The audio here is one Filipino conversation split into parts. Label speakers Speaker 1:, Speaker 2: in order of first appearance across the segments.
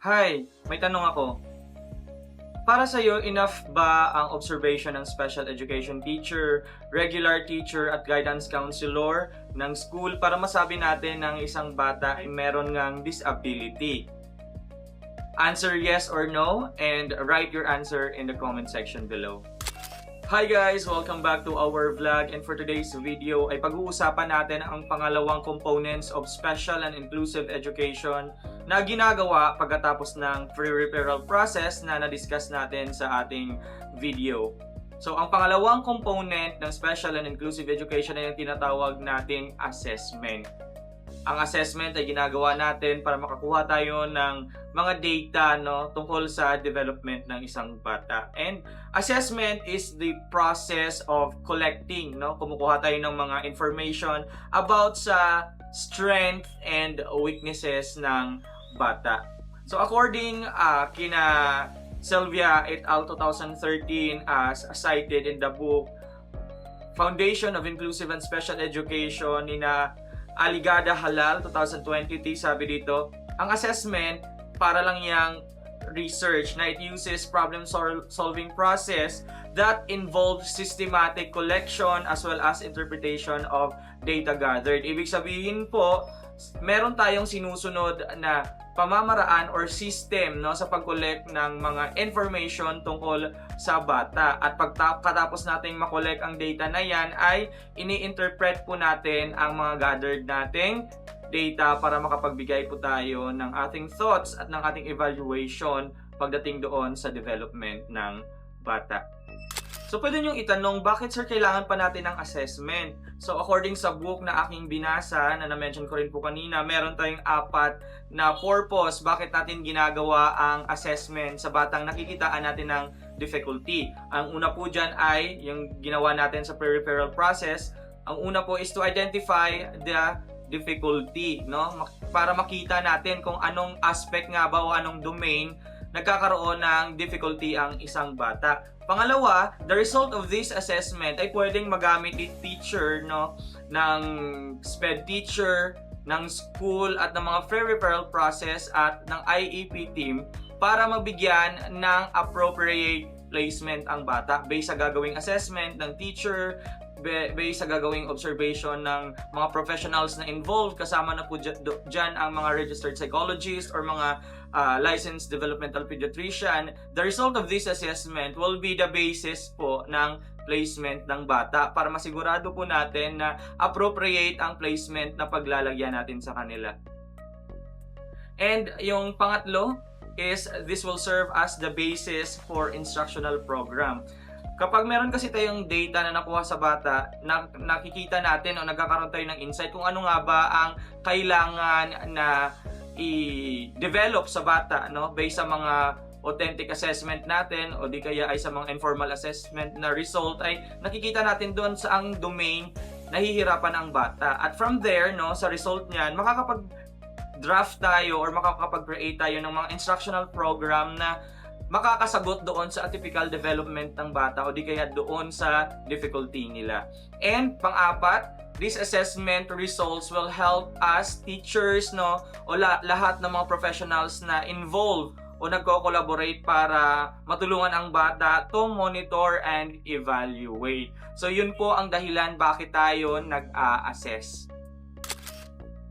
Speaker 1: Hi, may tanong ako. Para sa iyo, enough ba ang observation ng special education teacher, regular teacher at guidance counselor ng school para masabi natin ng isang bata ay meron ngang disability? Answer yes or no and write your answer in the comment section below. Hi guys! Welcome back to our vlog and for today's video ay pag-uusapan natin ang pangalawang components of special and inclusive education na ginagawa pagkatapos ng pre-referral process na na-discuss natin sa ating video. So, ang pangalawang component ng special and inclusive education ay yung tinatawag nating assessment. Ang assessment ay ginagawa natin para makakuha tayo ng mga data no tungkol sa development ng isang bata. And assessment is the process of collecting no kumukuha tayo ng mga information about sa strength and weaknesses ng bata. So according uh, kina Sylvia et al. 2013 as cited in the book Foundation of Inclusive and Special Education ni na Aligada Halal 2020 sabi dito, ang assessment para lang yang research na it uses problem sol- solving process that involves systematic collection as well as interpretation of data gathered. Ibig sabihin po, meron tayong sinusunod na pamamaraan or system no sa pag-collect ng mga information tungkol sa bata at pagkatapos nating makollect ang data na yan ay ini-interpret po natin ang mga gathered nating data para makapagbigay po tayo ng ating thoughts at ng ating evaluation pagdating doon sa development ng bata. So pwede niyong itanong, bakit sir kailangan pa natin ng assessment? So according sa book na aking binasa, na na-mention ko rin po kanina, meron tayong apat na purpose bakit natin ginagawa ang assessment sa batang nakikitaan natin ng difficulty. Ang una po dyan ay yung ginawa natin sa pre-referral process. Ang una po is to identify the difficulty, no? Para makita natin kung anong aspect nga ba o anong domain nagkakaroon ng difficulty ang isang bata. Pangalawa, the result of this assessment ay pwedeng magamit ni teacher no ng SPED teacher, ng school at ng mga free referral process at ng IEP team para mabigyan ng appropriate placement ang bata based sa gagawing assessment ng teacher, based sa gagawing observation ng mga professionals na involved kasama na po dyan, ang mga registered psychologist or mga uh, licensed developmental pediatrician. The result of this assessment will be the basis po ng placement ng bata para masigurado po natin na appropriate ang placement na paglalagyan natin sa kanila. And yung pangatlo is this will serve as the basis for instructional program Kapag meron kasi tayong data na nakuha sa bata, na, nakikita natin o nagkakaroon tayo ng insight kung ano nga ba ang kailangan na i-develop sa bata no based sa mga authentic assessment natin o di kaya ay sa mga informal assessment na result ay nakikita natin doon sa ang domain nahihirapan ang bata. At from there, no, sa result niyan, makakapag draft tayo or makakapag-create tayo ng mga instructional program na makakasagot doon sa typical development ng bata o di kaya doon sa difficulty nila. And pang-apat, these assessment results will help us teachers no o la- lahat ng mga professionals na involved o nagko-collaborate para matulungan ang bata to monitor and evaluate. So yun po ang dahilan bakit tayo nag-assess.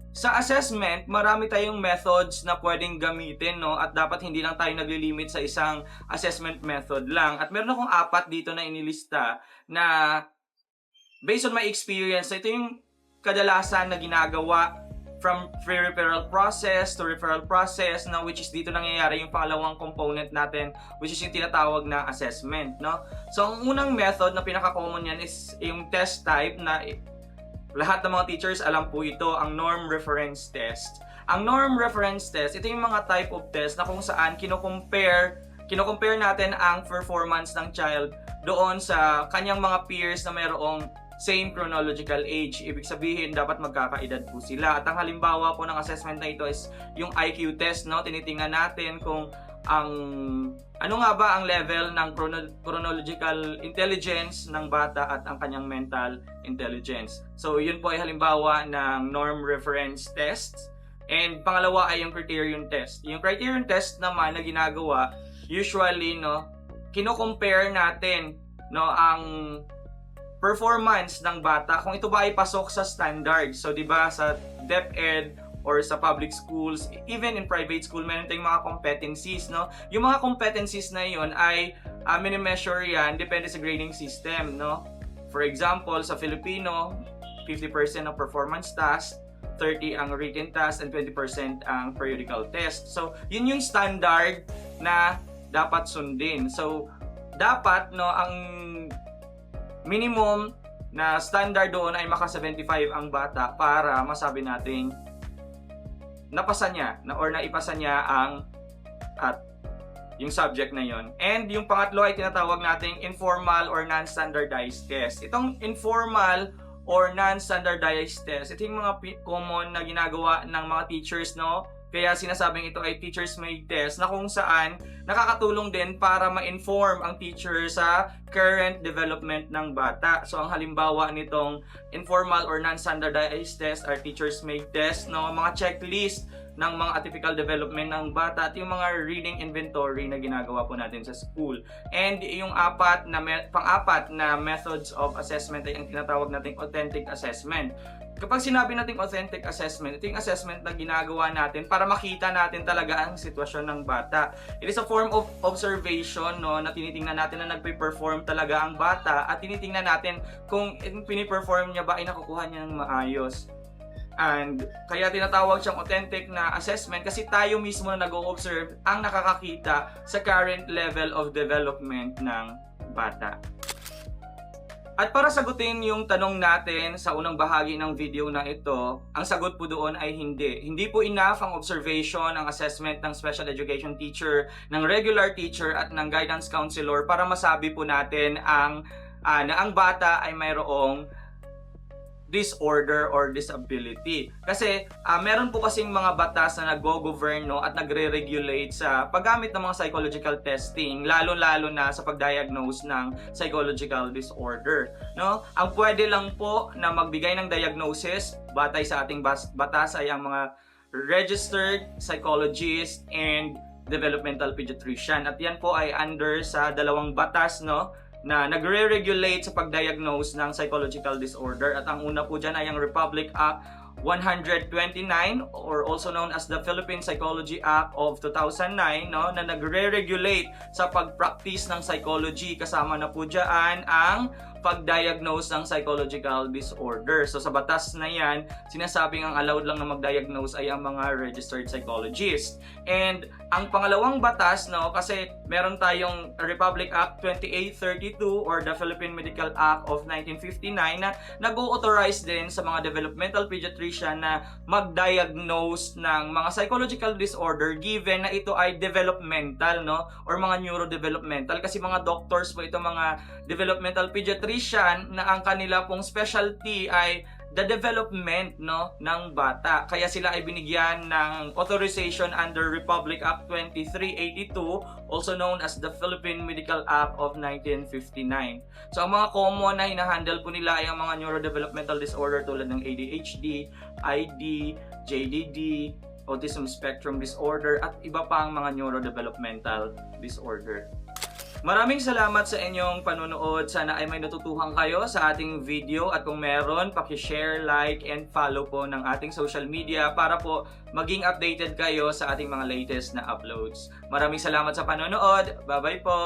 Speaker 1: Sa assessment, marami tayong methods na pwedeng gamitin, no? At dapat hindi lang tayo naglilimit sa isang assessment method lang. At meron akong apat dito na inilista na based on my experience, ito yung kadalasan na ginagawa from free referral process to referral process na which is dito nangyayari yung pangalawang component natin which is yung tinatawag na assessment no so ang unang method na pinaka-common yan is yung test type na lahat ng mga teachers alam po ito, ang norm reference test. Ang norm reference test, ito yung mga type of test na kung saan kino-compare kino-compare natin ang performance ng child doon sa kanyang mga peers na mayroong same chronological age. Ibig sabihin, dapat magkakaedad po sila. At ang halimbawa po ng assessment na ito is yung IQ test, no? Tinitingnan natin kung ang ano nga ba ang level ng chrono- chronological intelligence ng bata at ang kanyang mental intelligence. So, yun po ay halimbawa ng norm reference test. And pangalawa ay yung criterion test. Yung criterion test naman na ginagawa, usually, no, kino-compare natin, no, ang performance ng bata kung ito ba ay pasok sa standard. So, di ba, sa DepEd or sa public schools, even in private school, meron tayong mga competencies, no? Yung mga competencies na yun ay uh, minimeasure yan depende sa grading system, no? For example, sa Filipino, 50% ng performance task, 30 ang written task, and 20% ang periodical test. So, yun yung standard na dapat sundin. So, dapat, no, ang minimum na standard doon ay maka 75 ang bata para masabi nating napasa niya na or naipasa niya ang at yung subject na yon. And yung pangatlo ay tinatawag nating informal or non-standardized test. Itong informal or non-standardized test, ito yung mga common na ginagawa ng mga teachers, no? Kaya sinasabing ito ay teachers made test na kung saan nakakatulong din para ma-inform ang teacher sa current development ng bata. So ang halimbawa nitong informal or non-standardized test are teachers made test, no? Mga checklist ng mga atypical development ng bata at yung mga reading inventory na ginagawa po natin sa school. And yung apat na pang-apat na methods of assessment ay ang tinatawag nating authentic assessment. Kapag sinabi nating authentic assessment, ito yung assessment na ginagawa natin para makita natin talaga ang sitwasyon ng bata. It is a form of observation no, na tinitingnan natin na nagpe-perform talaga ang bata at tinitingnan natin kung piniperform niya ba ay nakukuha niya ng maayos. And kaya tinatawag siyang authentic na assessment kasi tayo mismo na nag-observe ang nakakakita sa current level of development ng bata. At para sagutin yung tanong natin sa unang bahagi ng video na ito, ang sagot po doon ay hindi. Hindi po enough ang observation, ang assessment ng special education teacher, ng regular teacher at ng guidance counselor para masabi po natin ang ah, na ang bata ay mayroong disorder or disability. Kasi ah, meron po kasing mga batas na nag-govern no, at nagre-regulate sa paggamit ng mga psychological testing, lalo-lalo na sa pag-diagnose ng psychological disorder. No? Ang pwede lang po na magbigay ng diagnosis batay sa ating batas ay ang mga registered psychologist and developmental pediatrician. At yan po ay under sa dalawang batas no na nagre-regulate sa pag-diagnose ng psychological disorder. At ang una po dyan ay ang Republic Act 129 or also known as the Philippine Psychology Act of 2009 no na nagre-regulate sa pag-practice ng psychology. Kasama na po dyan ang pag-diagnose ng psychological disorder. So sa batas na yan, sinasabing ang allowed lang na mag-diagnose ay ang mga registered psychologist. And ang pangalawang batas, no, kasi meron tayong Republic Act 2832 or the Philippine Medical Act of 1959 na nag-authorize din sa mga developmental pediatrician na mag-diagnose ng mga psychological disorder given na ito ay developmental, no, or mga neurodevelopmental kasi mga doctors po ito mga developmental pediatrician na ang kanila pong specialty ay the development no ng bata. Kaya sila ay binigyan ng authorization under Republic Act 2382 also known as the Philippine Medical Act of 1959. So ang mga common na hinahandle po nila ay ang mga neurodevelopmental disorder tulad ng ADHD, ID, JDD, autism spectrum disorder at iba pang mga neurodevelopmental disorder. Maraming salamat sa inyong panonood. Sana ay may natutuhan kayo sa ating video at kung meron, paki-share, like, and follow po ng ating social media para po maging updated kayo sa ating mga latest na uploads. Maraming salamat sa panonood. Bye-bye po!